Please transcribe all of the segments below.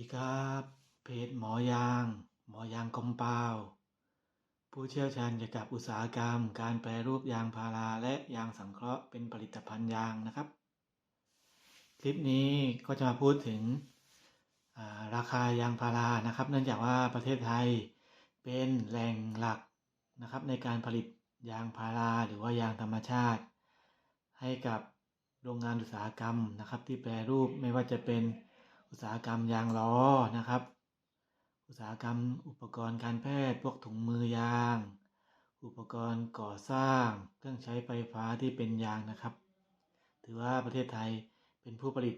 ดีครับ เพจหมอยาง หมอยางกอมเปาผู้เชี่ยวชาญเกี่ยวกับอุตสาหกรรม การแปรรูปยางพาราและยางสังเคราะห์เป็นผลิตภัณฑ์ยางนะครับ คลิปนี้ก็จะมาพูดถึงราคายางพารานะครับ เนื่องจากว่าประเทศไทยเป็นแหล่งหลักนะครับ ในการผลิตยางพาราหรือว่ายางธรรมชาติ ให้กับโรงงานอุตสาหกรรมนะครับ ที่แปรรูปไม่ว่าจะเป็น อุตสาหกรรมยางล้อนะครับ อุตสาหกรรมอุปกรณ์การแพทย์พวกถุงมือยาง อุปกรณ์ก่อสร้าง เครื่องใช้ไฟฟ้าที่เป็นยางนะครับ ถือว่าประเทศไทยเป็นผู้ผลิต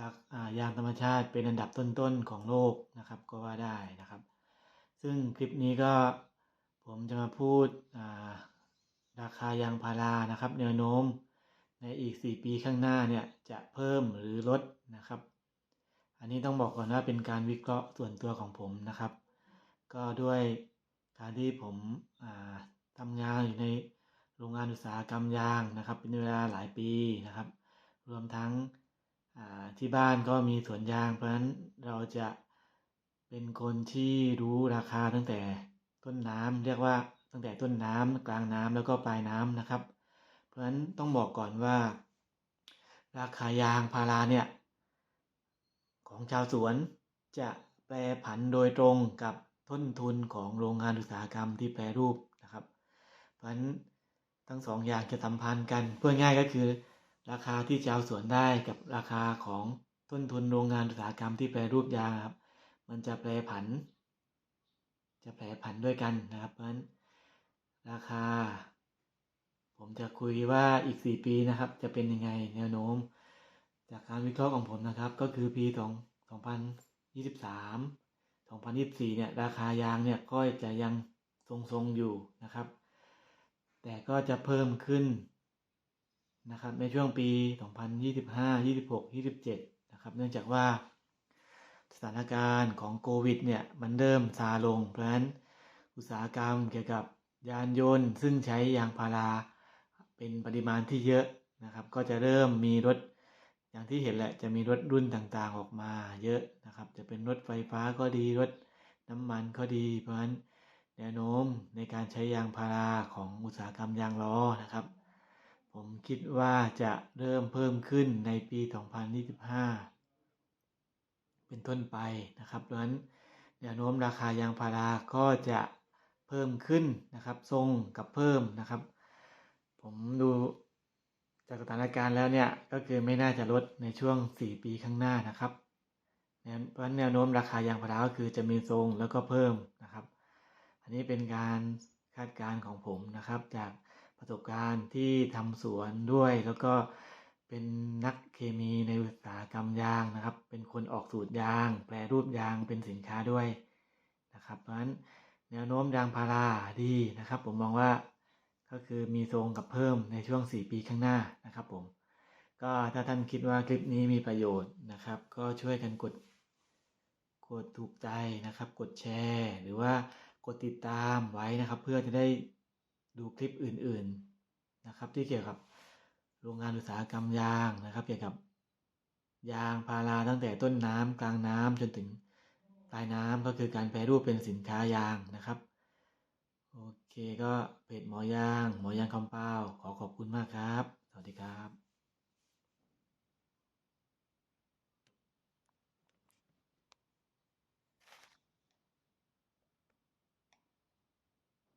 ลักยางธรรมชาติเป็นอันดับต้นๆของโลกนะครับก็ว่าได้นะครับ ซึ่งคลิปนี้ก็ผมจะมาพูดราคายางพารานะครับแนวโน้มในอีก 4 ปีข้างหน้าเนี่ยจะเพิ่มหรือลดนะครับ อันนี้ต้องบอกก่อนว่าเป็นการวิเคราะห์ส่วนตัวของผมนะครับ ก็ด้วยการที่ผมทำงานอยู่ในโรงงานอุตสาหกรรมยางนะครับ เป็นเวลาหลายปีนะครับ รวมทั้งที่บ้านก็มีสวนยาง เพราะฉะนั้นเราจะเป็นคนที่รู้ราคาตั้งแต่ต้นน้ำเรียกว่าตั้งแต่ต้นน้ำกลางน้ำแล้วก็ปลายน้ำนะครับ เพราะฉะนั้นต้องบอกก่อนว่า ราคายางพาราเนี่ย ชาวสวน จะแปรผันโดยตรงกับต้นทุนของโรงงานอุตสาหกรรมที่แปรรูปนะครับ เพราะฉะนั้นทั้งสองอย่างจะสัมพันธ์กันเพื่อง่ายก็คือ ราคาที่ชาวสวนได้กับราคาของต้นทุนโรงงานอุตสาหกรรมที่แปรรูปยางครับ มันจะแปรผัน จะแปรผันด้วยกันนะครับ เพราะฉะนั้นราคา ผมจะคุยว่าอีก 4 ปีนะครับ จะเป็นยังไงแนวโน้ม จากการวิเคราะห์ของผมนะครับ ก็คือปี2 2023 2024 เนี่ย ราคายางเนี่ยก็จะยังทรงๆอยู่นะครับ แต่ก็จะเพิ่มขึ้นนะครับในช่วงปี 2025 26 27 นะครับ เนื่องจากว่าสถานการณ์ของโควิดเนี่ย มันเริ่มซาลง เพราะฉะนั้นอุตสาหกรรมเกี่ยวกับยานยนต์ ซึ่งใช้ยางพาราเป็นปริมาณที่เยอะนะครับ ก็จะเริ่มมีรถ อย่างที่เห็นแหละจะมีรถรุ่นต่างๆออกมาเยอะนะครับ จะเป็นรถไฟฟ้าก็ดีรถน้ำมันก็ดีเพราะฉะนั้นแนวโน้มในการใช้ยางพาราของอุตสาหกรรมยางล้อนะครับ ผมคิดว่าจะเริ่มเพิ่มขึ้นในปี 2025 เป็นต้นไปนะครับเพราะฉะนั้นแนวโน้มราคายางพาราก็จะเพิ่มขึ้นนะครับ ทรงกับเพิ่มนะครับ ผมดู จากสถานการณ์แล้วเนี่ยก็คือไม่น่าจะลดในช่วง 4 ปีข้างหน้านะครับเพราะแนวโน้มราคายางพาราก็คือจะมีทรงแล้วก็เพิ่มนะครับ อันนี้เป็นการคาดการณ์ของผมนะครับ จากประสบการณ์ที่ทำสวนด้วย แล้วก็เป็นนักเคมีในอุตสาหกรรมยางนะครับ เป็นคนออกสูตรยาง แปรรูปยางเป็นสินค้าด้วยนะครับ เพราะฉะนั้นแนวโน้มยางพาราดีนะครับ ผมมองว่า ก็คือมีทรงกับเพิ่มในช่วง 4 ปีข้างหน้านะครับผม ก็ถ้าท่านคิดว่าคลิปนี้มีประโยชน์นะครับ ก็ช่วยกันกด กดถูกใจนะครับ กดแชร์ หรือว่ากดติดตามไว้นะครับ เพื่อจะได้ดูคลิปอื่นๆนะครับ ที่เกี่ยวกับโรงงานอุตสาหกรรมยางนะครับ เกี่ยวกับยางพาราตั้งแต่ต้นน้ำกลางน้ำจนถึงปลายน้ำก็คือการแปรรูปเป็นสินค้ายางนะครับ เคก็เพจหมอยาง หมอยางคอมเปาขอขอบคุณมากครับ สวัสดีครับ